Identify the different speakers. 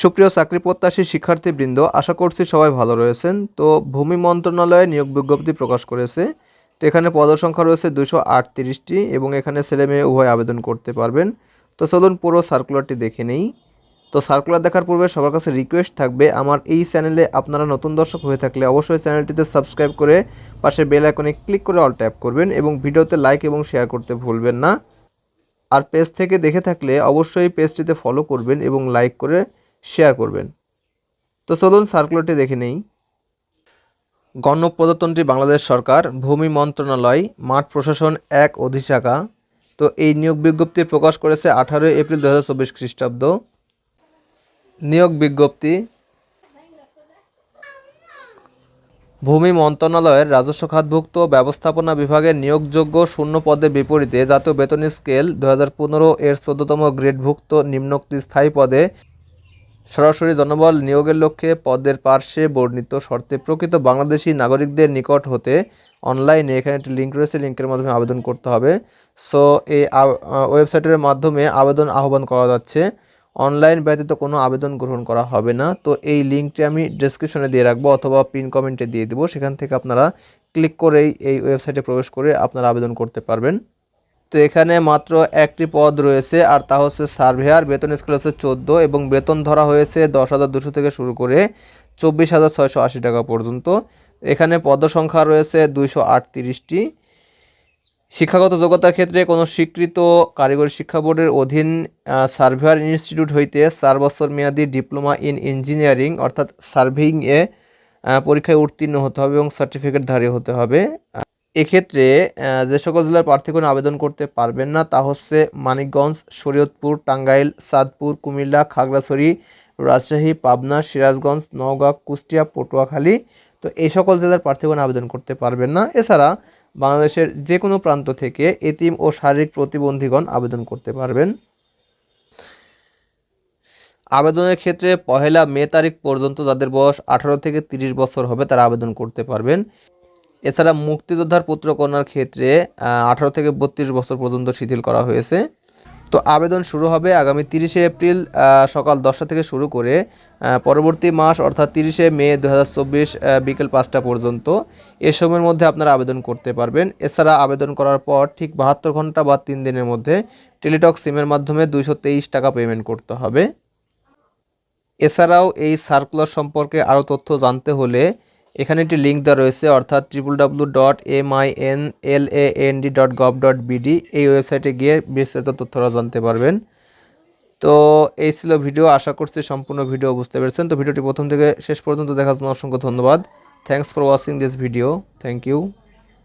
Speaker 1: সুপ্রিয় চাকরি প্রত্যাশী শিক্ষার্থীবৃন্দ, আশা করছি সবাই ভালো রয়েছেন। তো ভূমি মন্ত্রণালয়ে নিয়োগ বিজ্ঞপ্তি প্রকাশ করেছে। তো এখানে পদসংখ্যা রয়েছে দুশো আটত্রিশটি এবং এখানে ছেলে মেয়ে উভয় আবেদন করতে পারবেন। তো চলুন পুরো সার্কুলারটি দেখে নেই। তো সার্কুলার দেখার পূর্বে সবার কাছে রিকোয়েস্ট থাকবে, আমার এই চ্যানেলে আপনারা নতুন দর্শক হয়ে থাকলে অবশ্যই চ্যানেলটিতে সাবস্ক্রাইব করে পাশে বেল আইকনে ক্লিক করে অল ট্যাপ করবেন এবং ভিডিওতে লাইক এবং শেয়ার করতে ভুলবেন না। আর পেজ থেকে দেখে থাকলে অবশ্যই পেজটিতে ফলো করবেন এবং লাইক করে শেয়ার করবেন। তো চলুন সার্কুলারটি দেখে নেই। গণপ্রজাতন্ত্রী বাংলাদেশ সরকার, ভূমি মন্ত্রণালয়, মাঠ প্রশাসন এক অধিশাখা। তো এই নিয়োগ বিজ্ঞপ্তি প্রকাশ করেছে আঠারোই এপ্রিল দু হাজার চব্বিশ খ্রিস্টাব্দ। নিয়োগ বিজ্ঞপ্তি, ভূমি মন্ত্রণালয়ের রাজস্ব খাতভুক্ত ব্যবস্থাপনা বিভাগের নিয়োগযোগ্য শূন্য পদের বিপরীতে জাতীয় বেতন স্কেল দু হাজার পনেরো এর চোদ্দতম গ্রেডভুক্ত নিম্নোক্ত স্থায়ী পদে সরাসরি জনবল নিয়োগের লক্ষ্যে পদের পার্শ্বে বর্ণিত শর্তে প্রকৃত বাংলাদেশি নাগরিকদের নিকট হতে অনলাইনে এখানে একটি লিঙ্ক রয়েছে, লিঙ্কের মাধ্যমে আবেদন করতে হবে। সো, এই ওয়েবসাইটের মাধ্যমে আবেদন আহ্বান করা যাচ্ছে। অনলাইন ব্যতীত কোনো আবেদন গ্রহণ করা হবে না। তো এই লিঙ্কটি আমি ডেসক্রিপশনে দিয়ে রাখব অথবা পিন কমেন্টে দিয়ে দেবো। সেখান থেকে আপনারা ক্লিক করেই এই ওয়েবসাইটে প্রবেশ করে আপনারা আবেদন করতে পারবেন। তো এখানে মাত্র একটি পদ রয়েছে আর তা হচ্ছে সার্ভেয়ার। বেতন স্কেল হচ্ছে চোদ্দ এবং বেতন ধরা হয়েছে দশ হাজার দুশো থেকে শুরু করে চব্বিশ হাজার ছয়শো আশি টাকা পর্যন্ত। এখানে পদ সংখ্যা রয়েছে দুইশো আটত্রিশটি। শিক্ষাগত যোগ্যতার ক্ষেত্রে কোনো স্বীকৃত কারিগরি শিক্ষা বোর্ডের অধীন সার্ভেয়ার ইনস্টিটিউট হইতে চার বছর মেয়াদি ডিপ্লোমা ইন ইঞ্জিনিয়ারিং অর্থাৎ সার্ভেইং এ আহ, পরীক্ষায় উত্তীর্ণ হতে হবে এবং সার্টিফিকেটধারী হতে হবে। এক্ষেত্রে যে সকল জেলার প্রার্থীগণ আবেদন করতে পারবেন না, তা হচ্ছে মানিকগঞ্জ, শরীয়তপুর, টাঙ্গাইল সাদপুর কুমিল্লা, খাগড়াছড়ি, রাজশাহী, পাবনা, সিরাজগঞ্জ, নওগাঁ, কুষ্টিয়া, পটুয়াখালী। তো এই সকল জেলার প্রার্থীগণ আবেদন করতে পারবেন না। এছাড়া বাংলাদেশের যে কোনো প্রান্ত থেকে এতিম ও শারীরিক প্রতিবন্ধীগণ আবেদন করতে পারবেন। আবেদনের ক্ষেত্রে পহেলা মে তারিখ পর্যন্ত, যাদের বয়স আঠারো থেকে তিরিশ বছর হবে, তারা আবেদন করতে পারবেন। এছাড়া মুক্তিযোদ্ধার পুত্রকন্যার ক্ষেত্রে আঠারো থেকে বত্রিশ বছর পর্যন্ত শিথিল করা হয়েছে। তো আবেদন শুরু হবে আগামী তিরিশে এপ্রিল সকাল দশটা থেকে শুরু করে পরবর্তী মাস অর্থাৎ তিরিশে মে দু হাজার চব্বিশ বিকেল পাঁচটা পর্যন্ত। এ সময়ের মধ্যে আপনারা আবেদন করতে পারবেন। এছাড়া আবেদন করার পর ঠিক বাহাত্তর ঘণ্টা বা তিন দিনের মধ্যে টেলিটক সিমের মাধ্যমে দুইশো তেইশ টাকা পেমেন্ট করতে হবে। এছাড়াও এই সার্কুলার সম্পর্কে আরও তথ্য জানতে হলে এখানে একটি লিঙ্ক দেওয়া রয়েছে, অর্থাৎ triple W dot M I N L A N D dot gov dot BD এই ওয়েবসাইটে গিয়ে বিস্তারিত তথ্যরা জানতে পারবেন। তো এই ছিল ভিডিও, আশা করছি সম্পূর্ণ ভিডিও বুঝতে পেরেছেন। তো ভিডিওটি প্রথম থেকে শেষ পর্যন্ত দেখার জন্য অসংখ্য ধন্যবাদ। Thanks for watching this video thank you